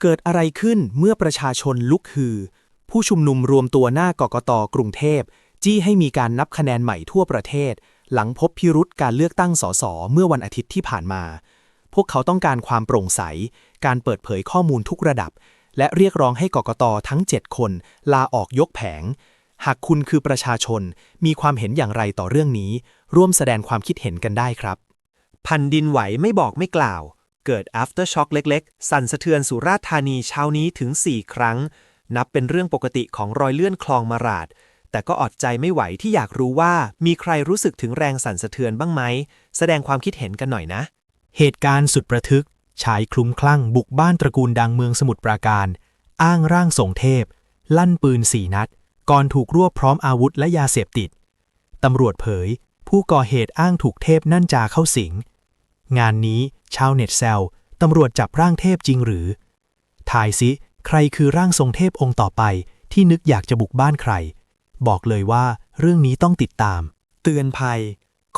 เกิดอะไรขึ้นเมื่อประชาชนลุกฮือ ผู้ชุมนุมรวมตัวหน้ากกตกรุงเทพ จี้ให้มีการนับคะแนนใหม่ทั่วประเทศ หลังพบพิรุษการเลือกตั้งสสเมื่อวันอาทิตย์ที่ผ่านมา พวกเขาต้องการความโปร่งใส การเปิดเผยข้อมูลทุกระดับ และเรียกร้องให้กกตทั้ง 7 คน ลาออกยกแผง หากคุณคือประชาชนมีความเห็นอย่างไรต่อเรื่องนี้ ร่วมแสดงความคิดเห็นกันได้ครับแผ่นดินไหวไม่บอกไม่กล่าว เกิด after shock เล็กๆ สั่นสะเทือนสุราษฎร์ธานีเช้านี้ถึง 4 ครั้ง นับเป็นเรื่องปกติของรอยเลื่อนคลองมาราดแต่ก็อดใจไม่ไหวที่อยากรู้ว่ามีใครรู้สึกถึงแรงสั่นสะเทือนบ้างไหม แสดงความคิดเห็นกันหน่อยนะ เหตุการณ์สุดประทึก ชายคลุ้มคลั่งบุกบ้านตระกูลดังเมืองสมุทรปราการ อ้างร่างทรงเทพ ลั่นปืนสี่นัด ก่อนถูกรวบพร้อมอาวุธและยาเสพติด ตำรวจเผย ผู้ก่อเหตุอ้างถูกเทพนั่นจาเข้าสิง งานนี้ ชาวเน็ตแซวตำรวจจับร่างเทพจริงหรือ ทายซิ ใครคือร่างทรงเทพองค์ต่อไป ที่นึกอยากจะบุกบ้านใคร บอกเลยว่าเรื่องนี้ต้องติดตาม เตือนภัย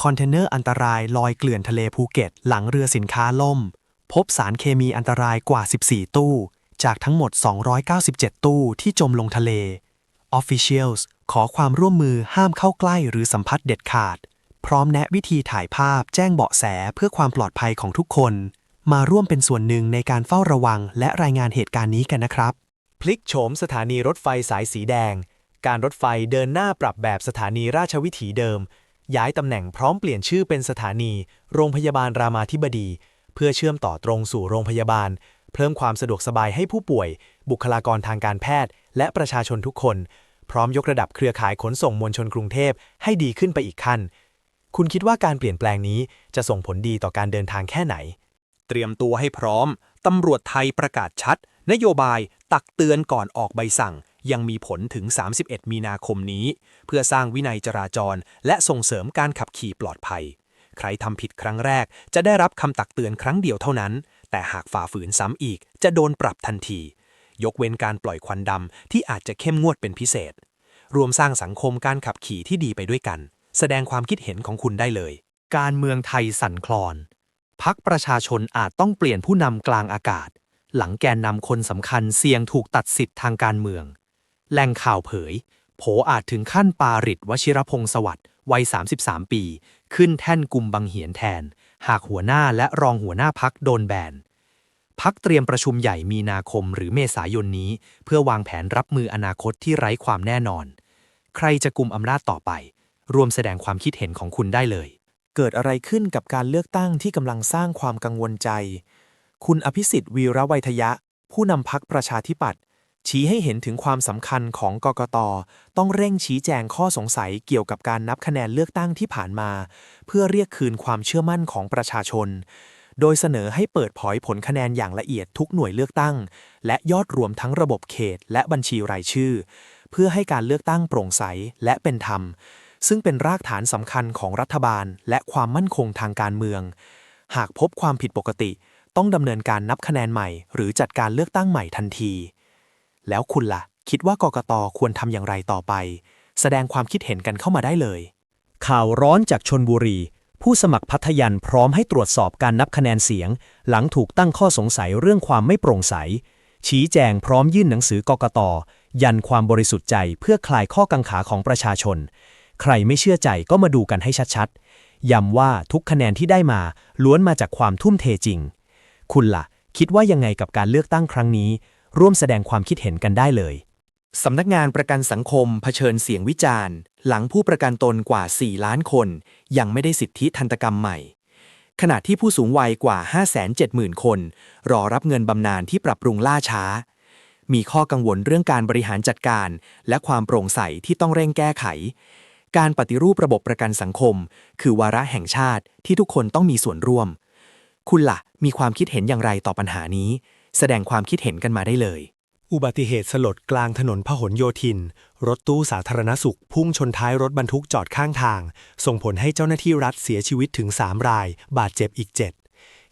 คอนเทนเนอร์อันตรายลอยเกลื่อนทะเลภูเก็ต หลังเรือสินค้าล่ม พบสารเคมีอันตรายกว่า 14 ตู้ จากทั้งหมด 297 ตู้ที่จมลงทะเล Officials ขอความร่วมมือห้ามเข้าใกล้หรือสัมผัสเด็ดขาด พร้อมแนะวิธีถ่ายภาพแจ้งเบาะแสเพื่อความปลอดภัยของทุกคน มาร่วมเป็นส่วนหนึ่งในการเฝ้าระวังและรายงานเหตุการณ์นี้กันนะครับ พลิกโฉมสถานีรถไฟสายสีแดง การรถไฟเดินหน้าปรับแบบสถานีราชวิถีเดิม ย้ายตำแหน่งพร้อมเปลี่ยนชื่อเป็นสถานี โรงพยาบาลรามาธิบดี เพื่อเชื่อมต่อตรงสู่โรงพยาบาล เพิ่มความสะดวกสบายให้ผู้ป่วย บุคลากรทางการแพทย์ และประชาชนทุกคน พร้อมยกระดับเครือข่ายขนส่งมวลชนกรุงเทพให้ดีขึ้นไปอีกขั้น คุณคิดว่าการเปลี่ยนแปลงนี้จะส่งผลดีต่อการเดินทางแค่ไหน เตรียมตัวให้พร้อม ตำรวจไทยประกาศชัด นโยบายตักเตือนก่อนออกใบสั่ง ยังมีผลถึง 31 มีนาคมนี้ เพื่อสร้างวินัยจราจร และส่งเสริมการขับขี่ปลอดภัย ใครทำผิดครั้งแรก จะได้รับคำตักเตือนครั้งเดียวเท่านั้น แต่หากฝ่าฝืนซ้ำอีก จะโดนปรับทันที ยกเว้นการปล่อยควันดำที่อาจจะเข้มงวดเป็นพิเศษ รวมสร้างสังคมการขับขี่ที่ดีไปด้วยกัน แสดงความคิดเห็นของคุณได้เลย การเมืองไทยสั่นคลอน พักประชาชนอาจต้องเปลี่ยนผู้นำกลางอากาศ หลังแกนนำคนสำคัญเสี่ยงถูกตัดสิทธิ์ทางการเมือง แหล่งข่าวเผย โผอาจถึงขั้นปาริตวชิรพงศ์สวัสดิ์วัย 33 ปี ขึ้นแท่นกุมบังเหียนแทน หากหัวหน้าและรองหัวหน้าพักโดนแบนพักเตรียมประชุมใหญ่มีนาคมหรือเมษายนนี้ เพื่อวางแผนรับมืออนาคตที่ไร้ความแน่นอน ใครจะกุมอำนาจต่อไป รวมแสดงความคิดเห็นของคุณได้เลย เกิดอะไรขึ้นกับการเลือกตั้งที่กำลังสร้างความกังวลใจ คุณอภิสิทธิ์วีระไวยทยะ ผู้นำพักประชาธิปัตย์ชี้ให้เห็นถึงความสำคัญของกกต ต้องเร่งชี้แจงข้อสงสัยเกี่ยวกับการนับคะแนนเลือกตั้งที่ผ่านมา เพื่อเรียกคืนความเชื่อมั่นของประชาชน โดยเสนอให้เปิดเผยผลคะแนนอย่างละเอียดทุกหน่วยเลือกตั้ง และยอดรวมทั้งระบบเขตและบัญชีรายชื่อ เพื่อให้การเลือกตั้งโปร่งใสและเป็นธรรม ซึ่งเป็นรากฐานสำคัญของรัฐบาลและความมั่นคงทางการเมือง หากพบความผิดปกติ ต้องดำเนินการนับคะแนนใหม่ หรือจัดการเลือกตั้งใหม่ทันที แล้วคุณล่ะ คิดว่ากกตควรทำอย่างไรต่อไป แสดงความคิดเห็นกันเข้ามาได้เลย ข่าวร้อนจากชนบุรี ผู้สมัครพัทยันพร้อมให้ตรวจสอบการนับคะแนนเสียง หลังถูกตั้งข้อสงสัยเรื่องความไม่โปร่งใส ชี้แจงพร้อมยื่นหนังสือกกตยันความบริสุทธิ์ใจเพื่อคลายข้อกังขาของประชาชน ใครไม่เชื่อใจก็มาดูกันให้ชัดๆ ย้ำว่าทุกคะแนนที่ได้มาล้วนมาจากความทุ่มเทจริง คุณล่ะ คิดว่ายังไงกับการเลือกตั้งครั้งนี้ ร่วมแสดงความคิดเห็นกันได้เลยสำนักงานประกันสังคมเผชิญเสียงวิจารณ์ หลังผู้ประกันตนกว่า 4 ล้านคน ยังไม่ได้สิทธิทันตกรรมใหม่ ขณะที่ผู้สูงวัยกว่า 570,000 คน รอรับเงินบำนาญที่ปรับปรุงล่าช้า มีข้อกังวลเรื่องการบริหารจัดการ และความโปร่งใสที่ต้องเร่งแก้ไข การปฏิรูประบบประกันสังคม คือวาระแห่งชาติที่ทุกคนต้องมีส่วนร่วม คุณล่ะ มีความคิดเห็นอย่างไรต่อปัญหานี้ แสดงความคิดเห็นกันมาได้เลย อุบัติเหตุสลดกลางถนนพหลโยธิน รถตู้สาธารณสุข พุ่งชนท้ายรถบรรทุกจอดข้างทาง ส่งผลให้เจ้าหน้าที่รัฐเสียชีวิตถึง 3 ราย บาดเจ็บอีก 7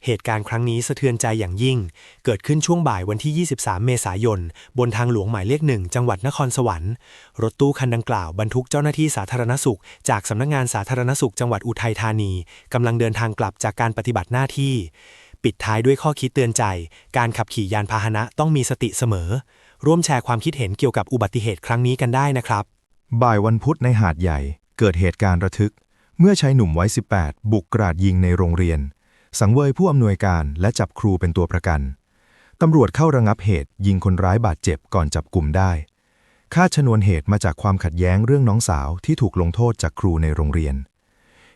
เหตุการณ์ครั้งนี้สะเทือนใจอย่างยิ่ง เกิดขึ้นช่วงบ่ายวันที่ 23 เมษายน บนทางหลวงหมายเลขหนึ่งจังหวัดนครสวรรค์ รถตู้คันดังกล่าวบรรทุกเจ้าหน้าที่สาธารณสุข จากสำนักงานสาธารณสุขจังหวัดอุทัยธานีกำลังเดินทางกลับจากการปฏิบัติหน้าที่ ปิดท้ายด้วยข้อคิดเตือนใจ การขับขี่ยานพาหนะต้องมีสติเสมอ ร่วมแชร์ความคิดเห็นเกี่ยวกับอุบัติเหตุครั้งนี้กันได้นะครับ บ่ายวันพุธในหาดใหญ่ เกิดเหตุการณ์ระทึก เมื่อชายหนุ่มวัย 18 บุกกราดยิงในโรงเรียน สังเวยผู้อำนวยการและจับครูเป็นตัวประกัน ตำรวจเข้าระงับเหตุ ยิงคนร้ายบาดเจ็บก่อนจับกลุ่มได้คาดชนวนเหตุมาจากความขัดแย้งเรื่องน้องสาวที่ถูกลงโทษจากครูในโรงเรียน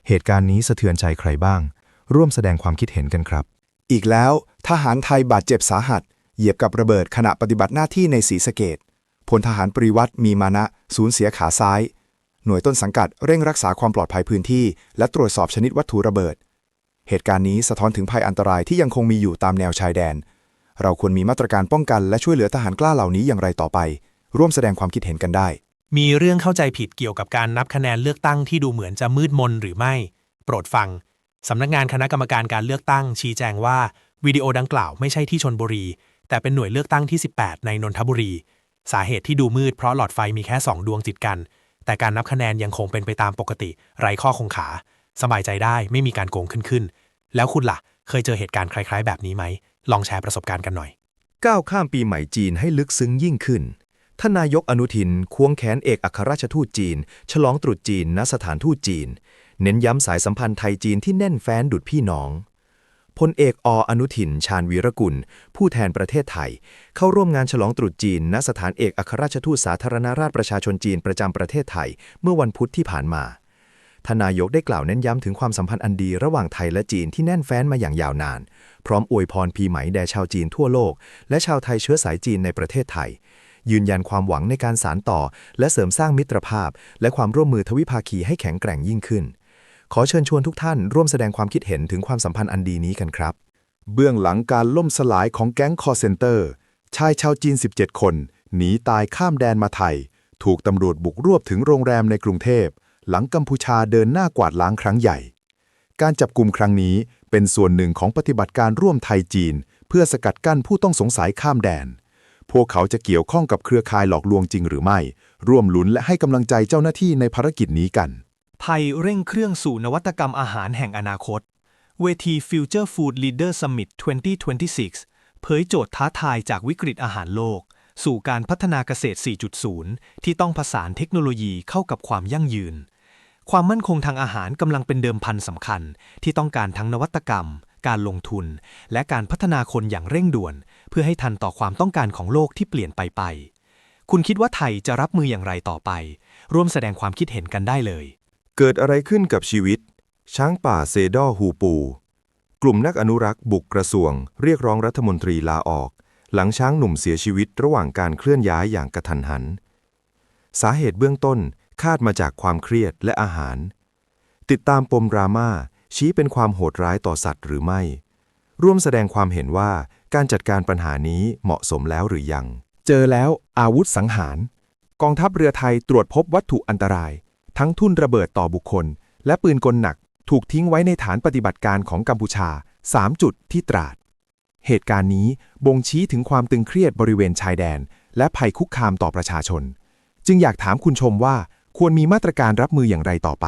เหตุการณ์นี้สะเทือนใจใครบ้าง ร่วมแสดงความคิดเห็นกันครับ อีกแล้วทหารไทยบาดเจ็บสาหัส เหยียบกับระเบิดขณะปฏิบัติหน้าที่ในศรีสะเกดพลทหารปริวัติมีมานะ สูญเสียขาซ้าย หน่วยต้นสังกัดเร่งรักษาความปลอดภัยพื้นที่ และตรวจสอบชนิดวัตถุระเบิด เหตุการณ์นี้สะท้อนถึงภัยอันตรายที่ยังคงมีอยู่ตามแนวชายแดน เราควรมีมาตรการป้องกันและช่วยเหลือทหารกล้าเหล่านี้อย่างไรต่อไป ร่วมแสดงความคิดเห็นกันได้ มีเรื่องเข้าใจผิดเกี่ยวกับการนับคะแนนเลือกตั้งที่ดูเหมือนจะมืดมนหรือไม่ โปรดฟัง สำนักงานคณะกรรมการการเลือกตั้ง ชี้แจงว่าวิดีโอดังกล่าวไม่ใช่ที่ชนบุรี แต่เป็นหน่วยเลือกตั้งที่ 18 ในนนทบุรี สาเหตุที่ดูมืดเพราะหลอดไฟมีแค่ 2 ดวงติดกัน แต่การนับคะแนนยังคงเป็นไปตามปกติ ไร้ข้อคงขา สบายใจได้ไม่มีการโกงขึ้นขึ้น แล้วคุณล่ะ เคยเจอเหตุการณ์คล้าย ๆ แบบนี้ไหม ลองแชร์ประสบการณ์กันหน่อย ก้าวข้ามปีใหม่จีนให้ลึกซึ้งยิ่งขึ้น ท่านนายกอนุทิน ควงแขนเอกอัครราชทูตจีน ฉลองตรุษจีนณสถานทูตจีน เน้นย้ำสายสัมพันธ์ไทยจีนที่แน่นแฟ้นดุดพี่น้องพลเอกออนุทิน ชาญวีรกุล ผู้แทนประเทศไทย เข้าร่วมงานฉลองตรุษจีน ณสถานเอกอัครราชทูตสาธารณราชประชาชนจีนประจำประเทศไทย เมื่อวันพุธที่ผ่านมา ทานายกได้กล่าวเน้นย้ำถึงความสัมพันธ์อันดีระหว่างไทยและจีนที่แน่นแฟ้นมาอย่างยาวนาน พร้อมอวยพรปีใหม่แด่ชาวจีนทั่วโลก และชาวไทยเชื้อสายจีนในประเทศไทย ยืนยันความหวังในการสานต่อ และเสริมสร้างมิตรภาพ และความร่วมมือทวิภาคีให้แข็งแกร่งยิ่งขึ้น ขอเชิญชวนทุกท่านร่วมแสดงความคิดเห็นถึงความสัมพันธ์อันดีนี้กันครับ เบื้องหลังการล่มสลายของแก๊งคอร์เซนเตอร์ชายชาวจีน 17 คนหนีตายข้ามแดนมาไทย ถูกตำรวจบุกรวบถึงโรงแรมในกรุงเทพ หลังกัมพูชาเดินหน้ากวาดล้างครั้งใหญ่ การจับกลุ่มครั้งนี้เป็นส่วนหนึ่งของปฏิบัติการร่วมไทยจีน เพื่อสกัดกั้นผู้ต้องสงสัยข้ามแดน พวกเขาจะเกี่ยวข้องกับเครือข่ายหลอกลวงจริงหรือไม่ ร่วมลุ้นและให้กำลังใจเจ้าหน้าที่ในภารกิจนี้กัน ไทยเร่งเครื่องสู่นวัตกรรมอาหารแห่งอนาคต เวที Future Food Leader Summit 2026 เผยโจทย์ท้าทายจากวิกฤตอาหารโลก สู่การพัฒนาเกษตร 4.0 ที่ต้องผสานเทคโนโลยีเข้ากับความยั่งยืน ความมั่นคงทางอาหารกำลังเป็นเดิมพันสำคัญ ที่ต้องการทั้งนวัตกรรม การลงทุน และการพัฒนาคนอย่างเร่งด่วน เพื่อให้ทันต่อความต้องการของโลกที่เปลี่ยนไปไป คุณคิดว่าไทยจะรับมืออย่างไรต่อไป ร่วมแสดงความคิดเห็นกันได้เลย เกิดอะไรขึ้นกับชีวิต ช้างป่าเซดอฮูปู กลุ่มนักอนุรักษ์บุกกระทรวง เรียกร้องรัฐมนตรีลาออก หลังช้างหนุ่มเสียชีวิตระหว่างการเคลื่อนย้ายอย่างกระทันหัน สาเหตุเบื้องต้น คาดมาจากความเครียดและอาหาร ติดตามปมดราม่าชี้เป็นความโหดร้ายต่อสัตว์หรือไม่ ร่วมแสดงความเห็นว่าการจัดการปัญหานี้เหมาะสมแล้วหรือยัง เจอแล้วอาวุธสังหาร กองทัพเรือไทยตรวจพบวัตถุอันตราย ทั้งทุ่นระเบิดต่อบุคคล และปืนกลหนักถูกทิ้งไว้ในฐานปฏิบัติการของกัมพูชา 3 จุดที่ตราด เหตุการณ์นี้บ่งชี้ถึงความตึงเครียดบริเวณชายแดน และภัยคุกคามต่อประชาชน จึงอยากถามคุณชมว่า ควรมีมาตรการรับมืออย่างไรต่อไป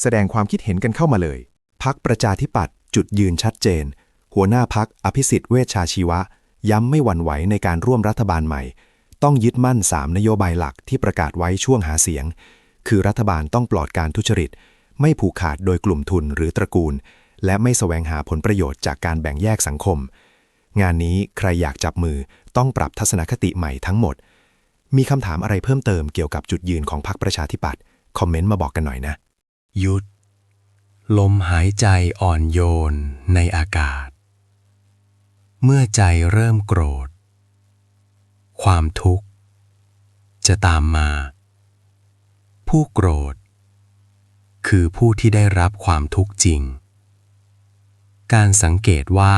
แสดงความคิดเห็นกันเข้ามาเลย พักประชาธิปัตย์จุดยืนชัดเจน หัวหน้าพักอภิสิทธิ์เวชชาชีวะ ย้ำไม่หวั่นไหวในการร่วมรัฐบาลใหม่ ต้องยึดมั่น 3 นโยบายหลักที่ประกาศไว้ช่วงหาเสียง คือรัฐบาลต้องปลอดการทุจริต ไม่ผูกขาดโดยกลุ่มทุนหรือตระกูล และไม่แสวงหาผลประโยชน์จากการแบ่งแยกสังคม งานนี้ใครอยากจับมือต้องปรับทัศนคติใหม่ทั้งหมด มีคำถามอะไรเพิ่มเติมเกี่ยวกับจุดยืนของพรรคประชาธิปัตย์คอมเมนต์มาบอกกันหน่อยนะ หยุด ลมหายใจอ่อนโยนในอากาศ เมื่อใจเริ่มโกรธ ความทุกข์ จะตามมา ผู้โกรธ คือผู้ที่ได้รับความทุกข์จริง การสังเกตว่า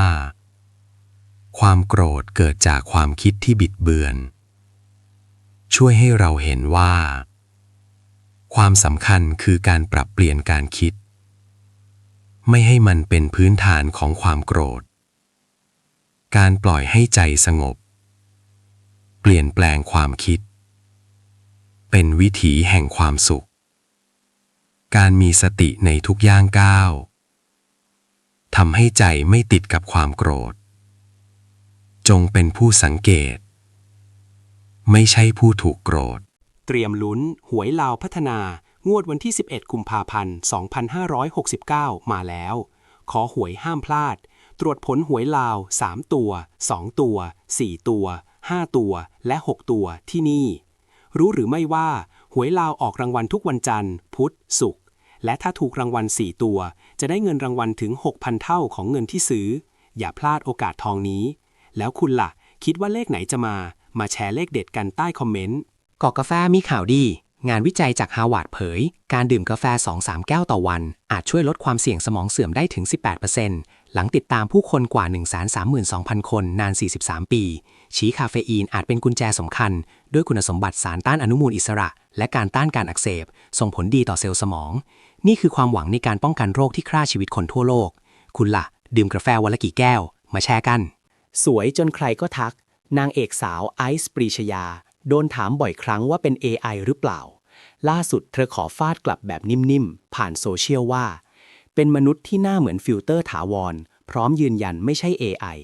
ความโกรธเกิดจากความคิดที่บิดเบือน ช่วยให้เราเห็นว่า ความสำคัญคือการปรับเปลี่ยนการคิด ไม่ให้มันเป็นพื้นฐานของความโกรธ การปล่อยให้ใจสงบ เปลี่ยนแปลงความคิด เป็นวิถีแห่งความสุข การมีสติในทุกย่างก้าวทำให้ใจไม่ติดกับความโกรธ จงเป็นผู้สังเกต ไม่ใช่ผู้ถูกโกรธ เตรียมลุ้น หวยลาวพัฒนา งวดวันที่ 11 กุมภาพันธ์ 2569 มาแล้ว ขอหวยห้ามพลาด ตรวจผลหวยลาว 3 ตัว 2 ตัว 4 ตัว 5 ตัว และ 6 ตัวที่นี่ รู้หรือไม่ว่า หวยลาวออกรางวัลทุกวันจันทร์ พุธ ศุกร์ และถ้าถูกรางวัล 4 ตัว จะได้เงินรางวัลถึง 6,000 เท่าของเงินที่ซื้อ อย่าพลาดโอกาสทองนี้ แล้วคุณล่ะ คิดว่าเลขไหนจะมา มาแชร์เลขเด็ดกันใต้คอมเมนต์กอกกาแฟมีข่าวดี งานวิจัยจากฮาวาดเผย การดื่มกาแฟ 2-3 แก้วต่อวัน อาจช่วยลดความเสี่ยงสมองเสื่อมได้ถึง 18%หลังติดตามผู้คนกว่า 132,000 คนนาน 43 ปี ชี้คาเฟอีนอาจเป็นกุญแจสำคัญ ด้วยคุณสมบัติสารต้านอนุมูลอิสระ และการต้านการอักเสบ ส่งผลดีต่อเซลล์สมอง นี่คือความหวังในการป้องกันโรคที่ฆ่าชีวิตคนทั่วโลก คุณล่ะ ดื่มกาแฟวันละกี่แก้ว มาแชร์กัน สวยจนใครก็ทัก นางเอกสาวไอซ์ปรีชยา โดนถามบ่อยครั้งว่าเป็น AI หรือเปล่า ล่าสุดเธอขอฟาดกลับแบบนิ่มๆ ผ่านโซเชียลว่า เป็นมนุษย์ที่หน้าเหมือนฟิลเตอร์ถาวร พร้อมยืนยันไม่ใช่ AI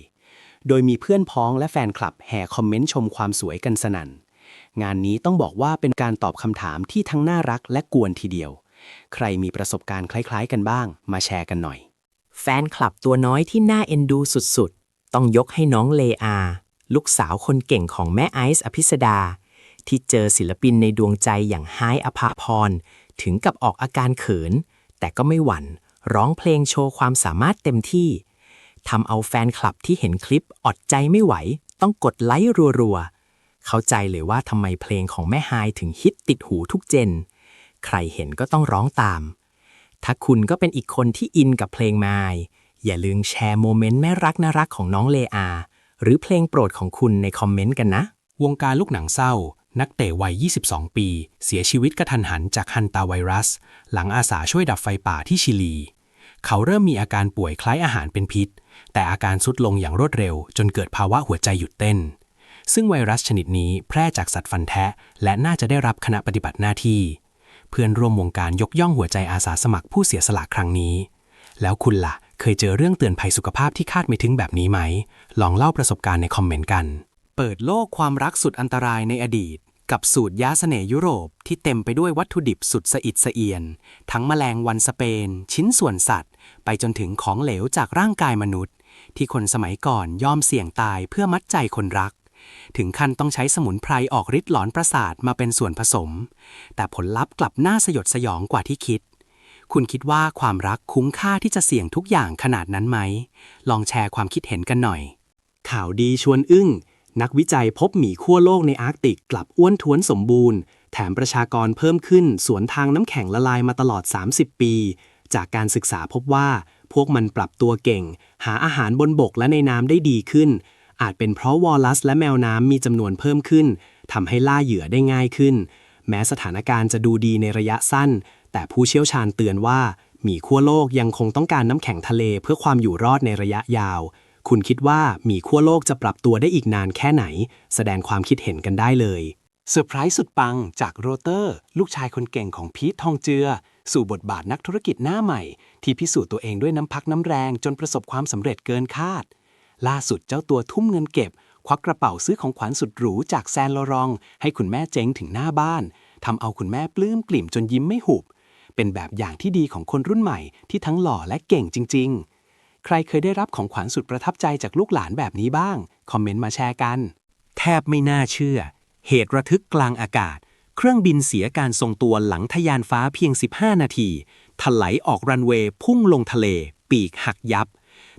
โดยมีเพื่อนพ้องและแฟนคลับแห่คอมเมนต์ชมความสวยกันสนั่น งานนี้ต้องบอกว่าเป็นการตอบคำถามที่ทั้งน่ารักและกวนทีเดียว ใครมีประสบการณ์คล้ายๆ กันบ้าง มาแชร์กันหน่อย แฟนคลับตัวน้อยที่น่าเอ็นดูสุดๆ ต้องยกให้น้องเลอา ลูกสาวคนเก่งของแม่ไอซ์อภิสดา ที่เจอศิลปินในดวงใจอย่างไฮอภาพร ถึงกับออกอาการเขิน แต่ก็ไม่หวั่น ร้องเพลงโชว์ความสามารถเต็มที่ทำเอาแฟนคลับที่เห็นคลิปอดใจไม่ไหว ต้องกดไลค์รัวๆ เข้าใจเลยว่าทำไมเพลงของแม่ไฮถึงฮิตติดหูทุกเจน ใครเห็นก็ต้องร้องตาม ถ้าคุณก็เป็นอีกคนที่อินกับเพลงไมายอย่าลืมแชร์โมเมนต์แม่รักน่ารักของน้องเลอา หรือเพลงโปรดของคุณในคอมเมนต์กันนะ วงการลูกหนังเศร้า นักเตะวัย 22 ปี เสียชีวิตกระทันหันจากฮันตาไวรัส หลังอาสาช่วยดับไฟป่าที่ชิลี เขาเริ่มมีอาการป่วยคล้ายอาหารเป็นพิษ แต่อาการสุดลงอย่างรวดเร็ว จนเกิดภาวะหัวใจหยุดเต้น ซึ่งไวรัสชนิดนี้แพร่จากสัตว์ฟันแทะ และน่าจะได้รับคณะปฏิบัติหน้าที่ เพื่อนร่วมวงการยกย่องหัวใจอาสาสมัครผู้เสียสละครั้งนี้ แล้วคุณล่ะ เคยเจอเรื่องเตือนภัยสุขภาพที่คาดไม่ถึงแบบนี้ไหม ลองเล่าประสบการณ์ในคอมเมนต์กัน เปิดโลกความรักสุดอันตรายในอดีต กับสูตรยาเสน่ยุโรปที่เต็มไปด้วยวัตถุดิบสุดสะอิดสะเอียน ทั้งแมลงวันสเปน ชิ้นส่วนสัตว์ ไปจนถึงของเหลวจากร่างกายมนุษย์ ที่คนสมัยก่อนยอมเสี่ยงตายเพื่อมัดใจคนรัก ถึงขั้นต้องใช้สมุนไพรออกฤทธิ์หลอนประสาทมาเป็นส่วนผสม แต่ผลลัพธ์กลับน่าสยดสยองกว่าที่คิด คุณคิดว่าความรักคุ้มค่าที่จะเสี่ยงทุกอย่างขนาดนั้นไหม ลองแชร์ความคิดเห็นกันหน่อย ข่าวดีชวนอึ้ง นักวิจัยพบหมีขั้วโลกในอาร์กติกกลับอ้วนท้วนสมบูรณ์ แถมประชากรเพิ่มขึ้น สวนทางน้ำแข็งละลายมาตลอด 30 ปี จากการศึกษาพบว่า พวกมันปรับตัวเก่ง หาอาหารบนบกและในน้ำได้ดีขึ้น อาจเป็นเพราะวอลลัสและแมวน้ำมีจำนวนเพิ่มขึ้นทำให้ล่าเหยื่อได้ง่ายขึ้น แม้สถานการณ์จะดูดีในระยะสั้น แต่ผู้เชี่ยวชาญเตือนว่าหมีขั้วโลกยังคงต้องการน้ำแข็งทะเลเพื่อความอยู่รอดในระยะยาว คุณคิดว่าหมีขั้วโลกจะปรับตัวได้อีกนานแค่ไหน แสดงความคิดเห็นกันได้เลยเซอร์ไพรส์สุดปังจากโรเตอร์ ลูกชายคนเก่งของพีททองเจือ สู่บทบาทนักธุรกิจหน้าใหม่ ที่พิสูจน์ตัวเองด้วยน้ำพักน้ำแรงจนประสบความสำเร็จเกินคาด ล่าสุดเจ้าตัวทุ่มเงินเก็บ ควักกระเป๋าซื้อของขวัญสุดหรูจากแซนโลรอง ให้คุณแม่เจ๊งถึงหน้าบ้านทำเอาคุณแม่ปลื้มกลิ่มจนยิ้มไม่หุบ เป็นแบบอย่างที่ดีของคนรุ่นใหม่ที่ทั้งหล่อและเก่งจริง ๆ ใครเคยได้รับของขวัญสุดประทับใจจากลูกหลานแบบนี้บ้าง คอมเมนต์มาแชร์กัน แทบไม่น่าเชื่อ เหตุระทึกกลางอากาศ เครื่องบินเสียการทรงตัวหลังทะยานฟ้าเพียง 15 นาที ถลายออกรันเวย์พุ่งลงทะเล ปีกหักยับ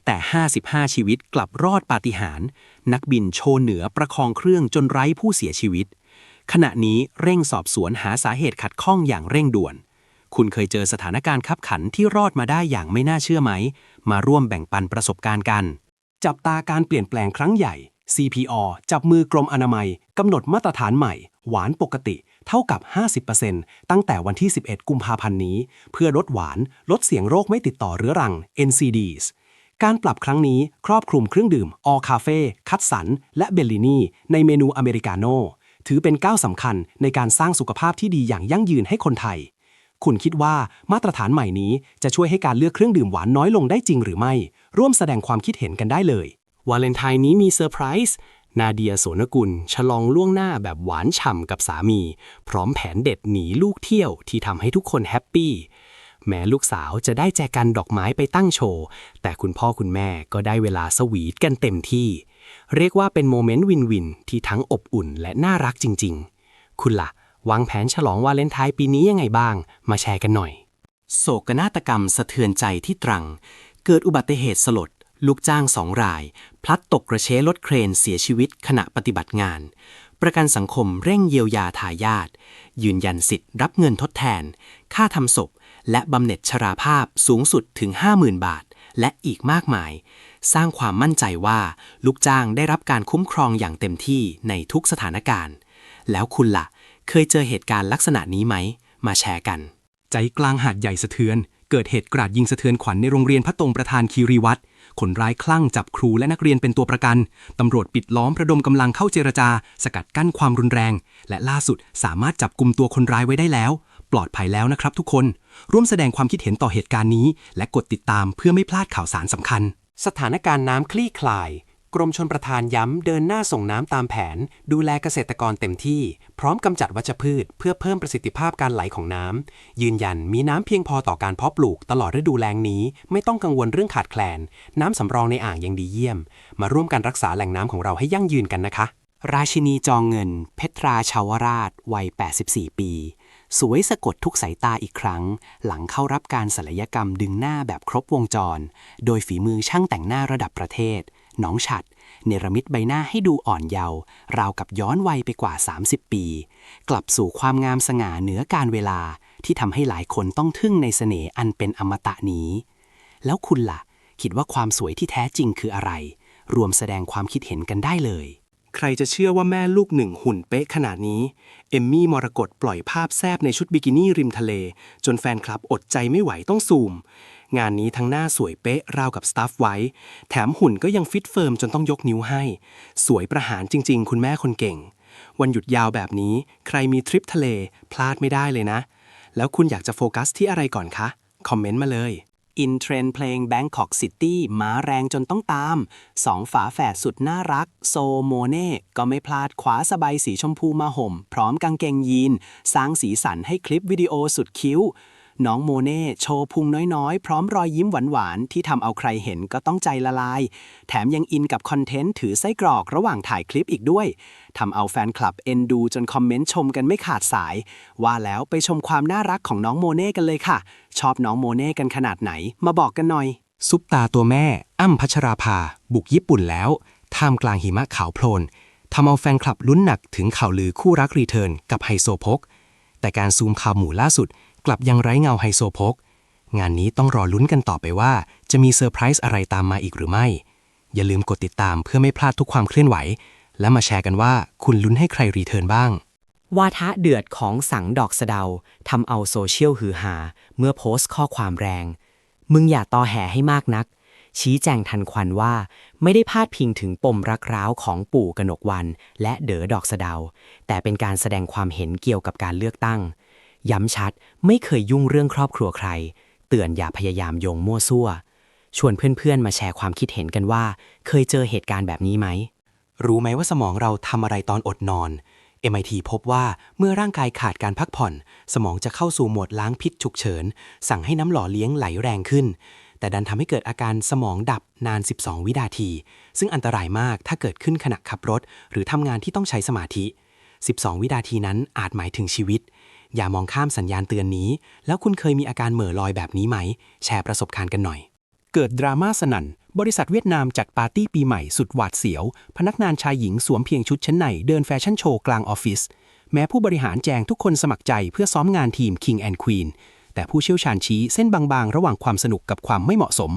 แต่ 55 ชีวิตกลับรอดปาฏิหาริย์นักบินโชว์เหนือประคองเครื่องจนไร้ผู้เสียชีวิตขณะนี้เร่งสอบสวนหาสาเหตุขัดข้องอย่างเร่งด่วน คุณเคยเจอสถานการณ์ขับขันที่รอดมาได้อย่างไม่น่าเชื่อไหม มาร่วมแบ่งปันประสบการณ์กัน จับตาการเปลี่ยนแปลงครั้งใหญ่ CPO จับมือกรมอนามัยกำหนดมาตรฐานใหม่ หวานปกติ เท่ากับ 50%ตั้งแต่วันที่ 11 กุมภาพันธ์นี้ เพื่อลดหวาน ลดเสี่ยงโรคไม่ติดต่อเรื้อรัง NCDs การปรับครั้งนี้ครอบคลุมเครื่องดื่ม All Cafe คัดสัน และเบลลินีในเมนูอเมริกาโน่ถือเป็นก้าวสำคัญในการสร้างสุขภาพที่ดีอย่างยั่งยืนให้คนไทย คุณคิดว่ามาตรฐานใหม่นี้จะช่วยให้การเลือกเครื่องดื่มหวานน้อยลงได้จริงหรือไม่ ร่วมแสดงความคิดเห็นกันได้เลยวาเลนไทน์นี้มีเซอร์ไพรส์นาเดียโสนกุล ฉลองล่วงหน้าแบบหวานฉ่ำกับสามี พร้อมแผนเด็ดหนีลูกเที่ยวที่ทำให้ทุกคนแฮปปี้ แม้ลูกสาวจะได้แจกันดอกไม้ไปตั้งโชว์ แต่คุณพ่อคุณแม่ก็ได้เวลาสวีทกันเต็มที่ เรียกว่าเป็นโมเมนต์วินวินที่ทั้งอบอุ่นและน่ารักจริง ๆ คุณล่ะ วางแผนฉลองวาเลนไทน์ปีนี้ยังไงบ้าง มาแชร์กันหน่อย โศกนาฏกรรมสะเทือนใจที่ตรัง เกิดอุบัติเหตุสลด ลูกจ้างสองราย พลัดตกกระเช้รถเครนเสียชีวิตขณะปฏิบัติงาน ประกันสังคมเร่งเยียวยาทายาทยืนยันสิทธิ์รับเงินทดแทน ค่าทำศพ และบำเหน็จชราภาพสูงสุดถึง 50,000 บาท และอีกมากมาย สร้างความมั่นใจว่าลูกจ้างได้รับการคุ้มครองอย่างเต็มที่ในทุกสถานการณ์ แล้วคุณล่ะ เคยเจอเหตุการณ์ลักษณะนี้ไหม มาแชร์กัน ใจกลางหาดใหญ่สะเทือน เกิดเหตุกราดยิงสะเทือนขวัญในโรงเรียนพระตรงประธานคีรีวัตรคนร้ายคลั่งจับครูและนักเรียนเป็นตัวประกัน ตำรวจปิดล้อมระดมกำลังเข้าเจรจา สกัดกั้นความรุนแรง และล่าสุดสามารถจับกลุ่มตัวคนร้ายไว้ได้แล้ว ปลอดภัยแล้วนะครับทุกคน ร่วมแสดงความคิดเห็นต่อเหตุการณ์นี้ และกดติดตามเพื่อไม่พลาดข่าวสารสำคัญ สถานการณ์น้ำคลี่คลาย กรมชนประทานย้ำเดินหน้าส่งน้ำตามแผน ดูแลเกษตรกรเต็มที่ พร้อมกำจัดวัชพืช เพื่อเพิ่มประสิทธิภาพการไหลของน้ำยืนยันมีน้ำเพียงพอต่อการเพาะปลูกตลอดฤดูแล้งนี้ ไม่ต้องกังวลเรื่องขาดแคลน น้ำสำรองในอ่างยังดีเยี่ยม มาร่วมกันรักษาแหล่งน้ำของเราให้ยั่งยืนกันนะคะ ราชินีจองเงิน เพทราชาวราช วัย 84 ปี สวยสะกดทุกสายตาอีกครั้ง หลังเข้ารับการศัลยกรรมดึงหน้าแบบครบวงจร โดยฝีมือช่างแต่งหน้าระดับประเทศ น้องฉัด เนรมิตใบหน้าให้ดูอ่อนเยาว์ราวกับย้อนวัยไปกว่า 30 ปี กลับสู่ความงามสง่าเหนือการเวลาที่ทำให้หลายคนต้องทึ่งในเสน่ห์อันเป็นอมตะนี้ แล้วคุณล่ะ คิดว่าความสวยที่แท้จริงคืออะไร รวมแสดงความคิดเห็นกันได้เลย ใครจะเชื่อว่าแม่ลูกหนึ่งหุ่นเป๊ะขนาดนี้ เอมมี่มรกตปล่อยภาพแซบในชุดบิกินี่ริมทะเล จนแฟนคลับอดใจไม่ไหวต้องซูม งานนี้ทั้งหน้าสวยเป๊ะราวกับสตาฟไว้ แถมหุ่นก็ยังฟิตเฟิร์มจนต้องยกนิ้วให้ สวยประหารจริง ๆ คุณแม่คนเก่ง วันหยุดยาวแบบนี้ใครมีทริปทะเลพลาดไม่ได้เลยนะ แล้วคุณอยากจะโฟกัสที่อะไรก่อนคะ คอมเมนต์มาเลยอินเทรนเพลง Bangkok City มาแรงจนต้องตามสองฝาแฝดสุดน่ารัก โซโมเน่ ก็ไม่พลาดขวาสบายสีชมพูมาห่ม พร้อมกางเกงยีน สร้างสีสันให้คลิปวิดีโอสุดคิ้ว น้องโมเน่โชว์พุงน้อยๆ พร้อมรอยยิ้มหวานๆ ที่ทำเอาใครเห็นก็ต้องใจละลาย แถมยังอินกับคอนเทนต์ถือไส้กรอกระหว่างถ่ายคลิปอีกด้วยทำเอาแฟนคลับเอ็นดูจนคอมเมนต์ชมกันไม่ขาดสาย ว่าแล้วไปชมความน่ารักของน้องโมเน่กันเลยค่ะ ชอบน้องโมเน่กันขนาดไหน มาบอกกันหน่อย ซุปตาตัวแม่ อ้ำพัชราภา บุกญี่ปุ่นแล้ว ท่ามกลางหิมะขาวโพลนทำเอาแฟนคลับลุ้นหนักถึงข่าวลือคู่รักรีเทิร์นกับไฮโซโพกแต่การซูมข่าวหมู่ล่าสุด กลับยังไร้เงาไฮโซโพก งานนี้ต้องรอลุ้นกันต่อไปว่า จะมีเซอร์ไพรส์อะไรตามมาอีกหรือไม่ อย่าลืมกดติดตามเพื่อไม่พลาดทุกความเคลื่อนไหว และมาแชร์กันว่าคุณลุ้นให้ใครรีเทิร์นบ้าง วาทะเดือดของสังดอกสะเดาทำเอาโซเชียลฮือหา เมื่อโพสต์ข้อความแรง มึงอย่าตอแห่ให้มากนัก ชี้แจงทันควันว่า ไม่ได้พาดพิงถึงปมรักร้าวของปู่กนกวัน และเด๋อดอกสะเดา แต่เป็นการแสดงความเห็นเกี่ยวกับการเลือกตั้ง ย้ำชัดไม่เคยยุ่งเรื่องครอบครัวใคร เตือนอย่าพยายามโยงมั่วซั่ว ชวนเพื่อนๆ มาแชร์ความคิดเห็นกันว่า เคยเจอเหตุการณ์แบบนี้ไหม รู้ไหมว่าสมองเราทำอะไรตอนอดนอน MIT พบว่าเมื่อร่างกายขาดการพักผ่อน สมองจะเข้าสู่โหมดล้างพิษฉุกเฉิน สั่งให้น้ำหล่อเลี้ยงไหลแรงขึ้น แต่ดันทำให้เกิดอาการสมองดับนาน 12 วินาที ซึ่งอันตรายมากถ้าเกิดขึ้นขณะขับรถ หรือทำงานที่ต้องใช้สมาธิ 12 วินาทีนั้นอาจหมายถึงชีวิต อย่ามองข้ามสัญญาณเตือนนี้ แล้วคุณเคยมีอาการเหม่อลอยแบบนี้ไหม แชร์ประสบการณ์กันหน่อย เกิดดราม่าสนั่น บริษัทเวียดนามจัดปาร์ตี้ปีใหม่สุดหวาดเสียว พนักงานชายหญิงสวมเพียงชุดชั้นในเดินแฟชั่นโชว์กลางออฟฟิศ แม้ผู้บริหารแจงทุกคนสมัครใจเพื่อซ้อมงานทีม King and Queen แต่ผู้เชี่ยวชาญชี้เส้นบางๆ ระหว่างความสนุกกับความไม่เหมาะสม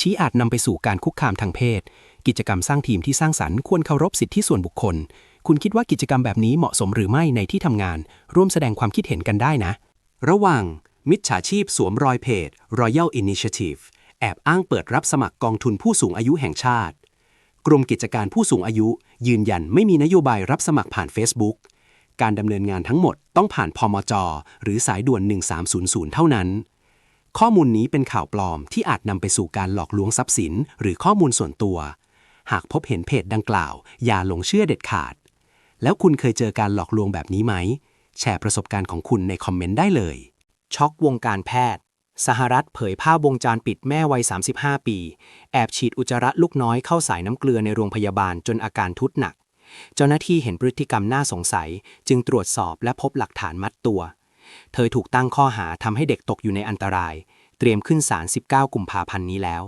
ชี้อาจนำไปสู่การคุกคามทางเพศ กิจกรรมสร้างทีมที่สร้างสรรค์ควรเคารพสิทธิส่วนบุคคล คุณคิดว่ากิจกรรมแบบนี้เหมาะสมหรือไม่ในที่ทำงาน ร่วมแสดงความคิดเห็นกันได้นะ ระหว่างมิจฉาชีพสวมรอยเพจ Royal Initiative แอบอ้างเปิดรับสมัครกองทุนผู้สูงอายุแห่งชาติ กรมกิจการผู้สูงอายุ ยืนยันไม่มีนโยบายรับสมัครผ่าน Facebook การดำเนินงานทั้งหมดต้องผ่านพมจ หรือสายด่วน 1300 เท่านั้น ข้อมูลนี้เป็นข่าวปลอมที่อาจนำไปสู่การหลอกลวงทรัพย์สิน หรือข้อมูลส่วนตัว หากพบเห็นเพจดังกล่าว อย่าหลงเชื่อเด็ดขาด แล้วคุณเคยเจอการหลอกลวงแบบนี้ไหม แชร์ประสบการณ์ของคุณในคอมเมนต์ได้เลย ช็อกวงการแพทย์ สหรัฐเผยภาพวงจรปิดแม่วัย 35 ปี แอบฉีดอุจจาระลูกน้อยเข้าสายน้ำเกลือในโรงพยาบาลจนอาการทุดหนัก เจ้าหน้าที่เห็นพฤติกรรมน่าสงสัย จึงตรวจสอบและพบหลักฐานมัดตัว เธอถูกตั้งข้อหาทำให้เด็กตกอยู่ในอันตราย เตรียมขึ้นศาล 19 กุมภาพันธ์นี้แล้ว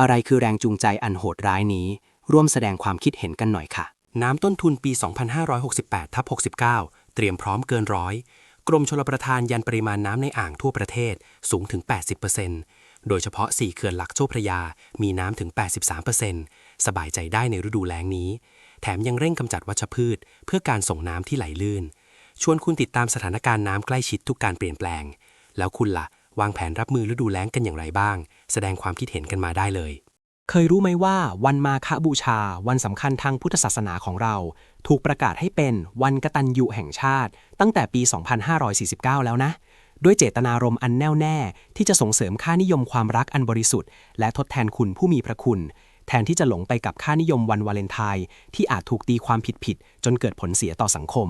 อะไรคือแรงจูงใจอันโหดร้ายนี้ ร่วมแสดงความคิดเห็นกันหน่อยค่ะ น้ำต้นทุนปี 2568ทับ69 เตรียมพร้อมเกินร้อย กรมชลประทานยันปริมาณน้ำในอ่างทั่วประเทศสูงถึง 80%โดยเฉพาะ 4 เขื่อนหลักโจ้พระยา มีน้ำถึง 83%สบายใจได้ในฤดูแล้งนี้ แถมยังเร่งกำจัดวัชพืช เพื่อการส่งน้ำที่ไหลลื่น ชวนคุณติดตามสถานการณ์น้ำใกล้ชิดทุกการเปลี่ยนแปลง แล้วคุณล่ะ วางแผนรับมือฤดูแล้งกันอย่างไรบ้าง แสดงความคิดเห็นกันมาได้เลย เคยรู้ไหมว่าวันมาฆบูชา วันสำคัญทางพุทธศาสนาของเรา ถูกประกาศให้เป็นวันกตัญญูแห่งชาติ ตั้งแต่ปี 2549 แล้วนะ ด้วยเจตนารมณ์อันแน่วแน่ ที่จะส่งเสริมค่านิยมความรักอันบริสุทธิ์ และทดแทนคุณผู้มีพระคุณ แทนที่จะหลงไปกับค่านิยมวันวาเลนไทน์ที่อาจถูกตีความผิดๆจนเกิดผลเสียต่อสังคม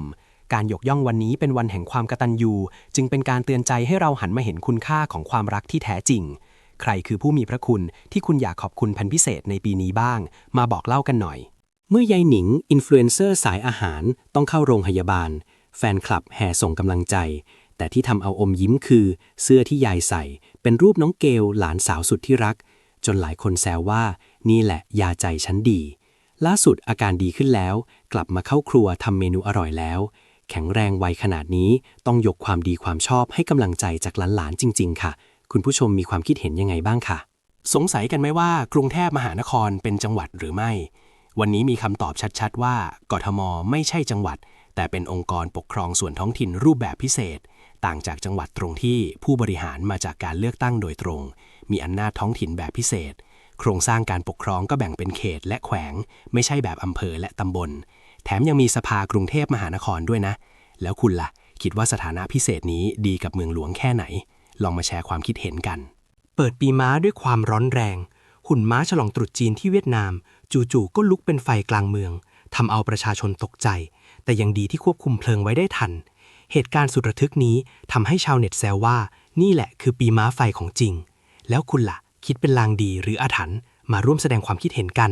การยกย่องวันนี้เป็นวันแห่งความกตัญญู จึงเป็นการเตือนใจให้เราหันมาเห็นคุณค่าของความรักที่แท้จริง ใครคือผู้มีพระคุณที่คุณอยากขอบคุณพันพิเศษในปีนี้บ้าง มาบอกเล่ากันหน่อย เมื่อยายหนิงอินฟลูเอนเซอร์สายอาหารต้องเข้าโรงพยาบาล แฟนคลับแห่ส่งกำลังใจ แต่ที่ทำเอาอมยิ้มคือ เสื้อที่ยายใส่ เป็นรูปน้องเกลหลานสาวสุดที่รัก จนหลายคนแซวว่า นี่แหละยาใจฉันดี ล่าสุดอาการดีขึ้นแล้ว กลับมาเข้าครัวทำเมนูอร่อยแล้ว แข็งแรงไวขนาดนี้ต้องยกความดีความชอบให้กำลังใจจากหลานๆจริง ๆ ค่ะ คุณผู้ชมมีความคิดเห็นยังไงบ้างค่ะสงสัยกันไหมว่ากรุงเทพมหานครเป็นจังหวัดหรือไม่ วันนี้มีคำตอบชัดๆ ว่ากทมไม่ใช่จังหวัด แต่เป็นองค์กรปกครองส่วนท้องถิ่นรูปแบบพิเศษ ต่างจากจังหวัดตรงที่ผู้บริหารมาจากการเลือกตั้งโดยตรง มีอำนาจท้องถิ่นแบบพิเศษ โครงสร้างการปกครองก็แบ่งเป็นเขตและแขวง ไม่ใช่แบบอำเภอและตำบล แถมยังมีสภากรุงเทพมหานครด้วยนะ แล้วคุณล่ะ คิดว่าสถานะพิเศษนี้ดีกับเมืองหลวงแค่ไหน ลองมาแชร์ความคิดเห็นกัน เปิดปีม้าด้วยความร้อนแรง หุ่นม้าฉลองตรุษจีนที่เวียดนาม จู่ๆก็ลุกเป็นไฟกลางเมืองทำเอาประชาชนตกใจ แต่ยังดีที่ควบคุมเพลิงไว้ได้ทัน เหตุการณ์สุดระทึกนี้ทำให้ชาวเน็ตแซวว่า นี่แหละคือปีม้าไฟของจริง แล้วคุณล่ะ คิดเป็นลางดีหรืออาถรรพ์มาร่วมแสดงความคิดเห็นกัน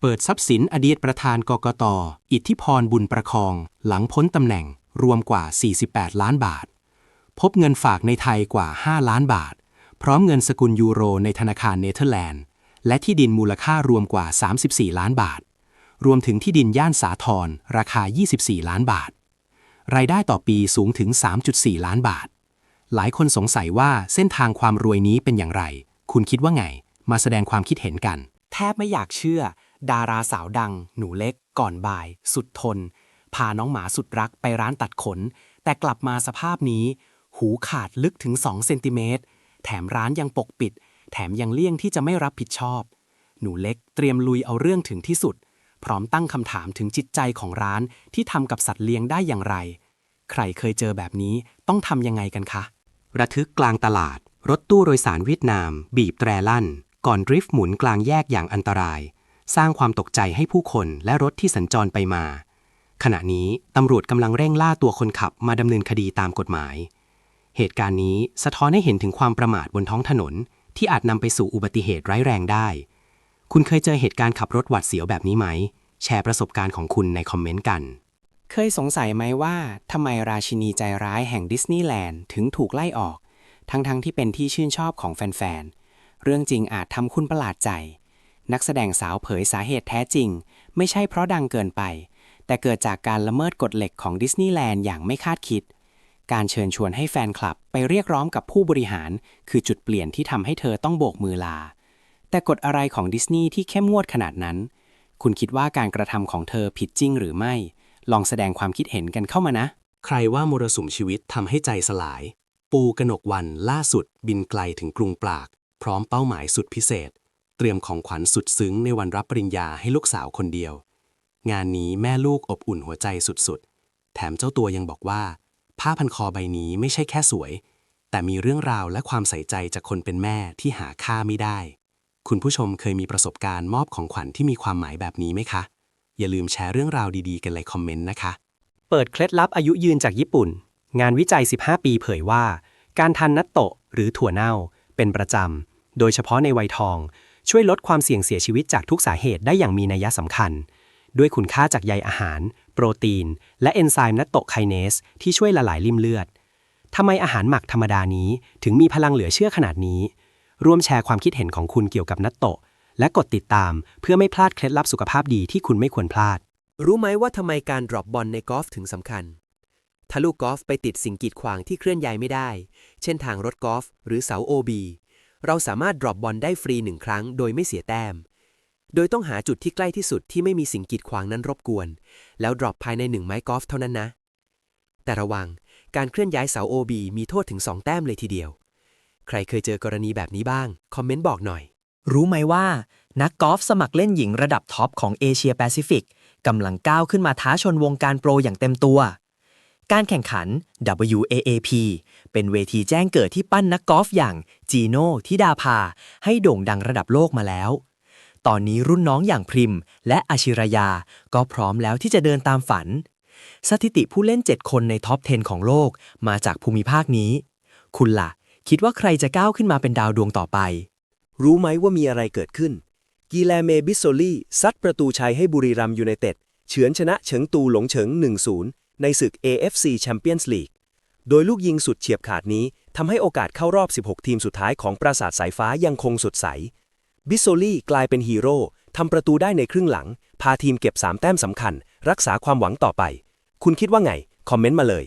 เปิดทรัพย์สินอดีตประธานกกตอิทธิพรบุญประคอง หลังพ้นตำแหน่งรวมกว่า 48 ล้านบาท พบเงินฝากในไทยกว่า 5 ล้านบาท พร้อมเงินสกุลยูโรในธนาคารเนเธอร์แลนด์ และที่ดินมูลค่ารวมกว่า 34 ล้านบาท รวมถึงที่ดินย่านสาทรราคา 24 ล้านบาท รายได้ต่อปีสูงถึง 3.4 ล้านบาท หลายคนสงสัยว่าเส้นทางความรวยนี้เป็นอย่างไร คุณคิดว่าไง มาแสดงความคิดเห็นกัน แทบไม่อยากเชื่อ ดาราสาวดัง หนูเล็ก ก่อนบ่าย สุดทน พาน้องหมาสุดรักไปร้านตัดขน แต่กลับมาสภาพนี้ หูขาดลึกถึง 2 เซนติเมตร แถมร้านยังปกปิด แถมยังเลี่ยงที่จะไม่รับผิดชอบ หนูเล็กเตรียมลุยเอาเรื่องถึงที่สุด พร้อมตั้งคำถามถึงจิตใจของร้านที่ทำกับสัตว์เลี้ยงได้อย่างไร ใครเคยเจอแบบนี้ต้องทำยังไงกันคะ ระทึกกลางตลาด รถตู้โดยสารเวียดนาม บีบแตรลั่น ก่อนดริฟต์หมุนกลางแยกอย่างอันตราย สร้างความตกใจให้ผู้คนและรถที่สัญจรไปมาขณะนี้ ตำรวจกำลังเร่งล่าตัวคนขับมาดำเนินคดีตามกฎหมาย เหตุการณ์นี้สะท้อนให้เห็นถึงความประมาทบนท้องถนน ที่อาจนำไปสู่อุบัติเหตุร้ายแรงได้ คุณเคยเจอเหตุการณ์ขับรถหวาดเสียวแบบนี้ไหม แชร์ประสบการณ์ของคุณในคอมเมนต์กัน เคยสงสัยไหมว่าทำไมราชินีใจร้ายแห่งดิสนีย์แลนด์ถึงถูกไล่ออก ทั้งๆทที่เป็นที่ชื่นชอบของแฟนๆ เรื่องจริงอาจทำคุณประหลาดใจ นักแสดงสาวเผยสาเหตุแท้จริง ไม่ใช่เพราะดังเกินไป แต่เกิดจากการละเมิดกฎเหล็กของดิสนีย์แลนด์อย่างไม่คาดคิด การเชิญชวนให้แฟนคลับไปเรียกร้องกับผู้บริหาร คือจุดเปลี่ยนที่ทำให้เธอต้องโบกมือลา แต่กฎอะไรของดิสนีย์ที่เข้มงวดขนาดนั้น คุณคิดว่าการกระทำของเธอผิดจริงหรือไม่ ลองแสดงความคิดเห็นกันเข้ามานะ ใครว่ามรสุมชีวิตทำให้ใจสลาย ปูกนกวันล่าสุดบินไกลถึงกรุงปราก พร้อมเป้าหมายสุดพิเศษ เตรียมของขวัญสุดซึ้งในวันรับปริญญาให้ลูกสาวคนเดียว งานนี้แม่ลูกอบอุ่นหัวใจสุดแถมเจ้าตัวยังบอกว่า ผ้าพันคอใบนี้ไม่ใช่แค่สวย แต่มีเรื่องราวและความใส่ใจจากคนเป็นแม่ที่หาค่าไม่ได้ คุณผู้ชมเคยมีประสบการณ์มอบของขวัญที่มีความหมายแบบนี้ไหมคะ อย่าลืมแชร์เรื่องราวดีๆ กันในคอมเมนต์นะคะ เปิดเคล็ดลับอายุยืนจากญี่ปุ่น งานวิจัย 15 ปีเผยว่า การทานนัตโตะหรือถั่วเน่า เป็นประจำ โดยเฉพาะในวัยทอง ช่วยลดความเสี่ยงเสียชีวิตจากทุกสาเหตุได้อย่างมีนัยสำคัญ ด้วยคุณค่าจากใยอาหาร โปรตีน และเอนไซม์นัตโตไคเนสที่ช่วยละลายริ่มเลือดทำไมอาหารหมักธรรมดานี้ถึงมีพลังเหลือเชื่อขนาดนี้ ร่วมแชร์ความคิดเห็นของคุณเกี่ยวกับนัตโตและกดติดตามเพื่อไม่พลาดเคล็ดลับสุขภาพดีที่คุณไม่ควรพลาด รู้ไหมว่าทำไมการดรอปบอลในกอล์ฟถึงสำคัญ ถ้าลูกกอล์ฟไปติดสิ่งกีดขวางที่เคลื่อนย้ายไม่ได้ เช่นทางรถกอล์ฟหรือเสา OB เราสามารถดรอปบอลได้ฟรีหนึ่งครั้งโดยไม่เสียแต้ม โดยต้องหาจุดที่ใกล้ที่สุดที่ไม่มีสิ่งกีดขวางนั้นรบกวน แล้วดรอปภายในหนึ่งไม้กอล์ฟเท่านั้นนะ แต่ระวังการเคลื่อนย้ายเสา OB มีโทษถึง 2 แต้มเลยทีเดียว ใครเคยเจอกรณีแบบนี้บ้าง คอมเมนต์บอกหน่อย รู้ไหมว่า นักกอล์ฟสมัครเล่นหญิงระดับท็อปของเอเชียแปซิฟิกกำลังก้าวขึ้นมาท้าชนวงการโปรอย่างเต็มตัว การแข่งขัน WAAP เป็นเวทีแจ้งเกิดที่ปั้นนักกอล์ฟอย่างจีโน่ทิดาภาให้โด่งดังระดับโลกมาแล้ว ตอนนี้รุ่นน้องอย่างพริม และอาชิรยา ก็พร้อมแล้วที่จะเดินตามฝัน สถิติผู้เล่น 7 คนในท็อป 10 ของโลกมาจากภูมิภาคนี้ คุณล่ะ คิดว่าใครจะก้าวขึ้นมาเป็นดาวดวงต่อไป รู้ไหมว่ามีอะไรเกิดขึ้น กีแลเมบิสโซลี่ซัดประตูชัยให้บุรีรัมย์ยูไนเต็ดเฉือนชนะเฉิงตูหลงเฉิง 1-0 ในศึก AFC Champions League โดยลูกยิงสุดเฉียบขาดนี้ทำให้โอกาสเข้ารอบ 16 ทีมสุดท้ายของปราสาทสายฟ้ายังคงสดใส บิสโซลี่กลายเป็นฮีโร่ทำประตูได้ในครึ่งหลัง พาทีมเก็บ 3 แต้มสำคัญ รักษาความหวังต่อไป คุณคิดว่าไง คอมเมนต์มาเลย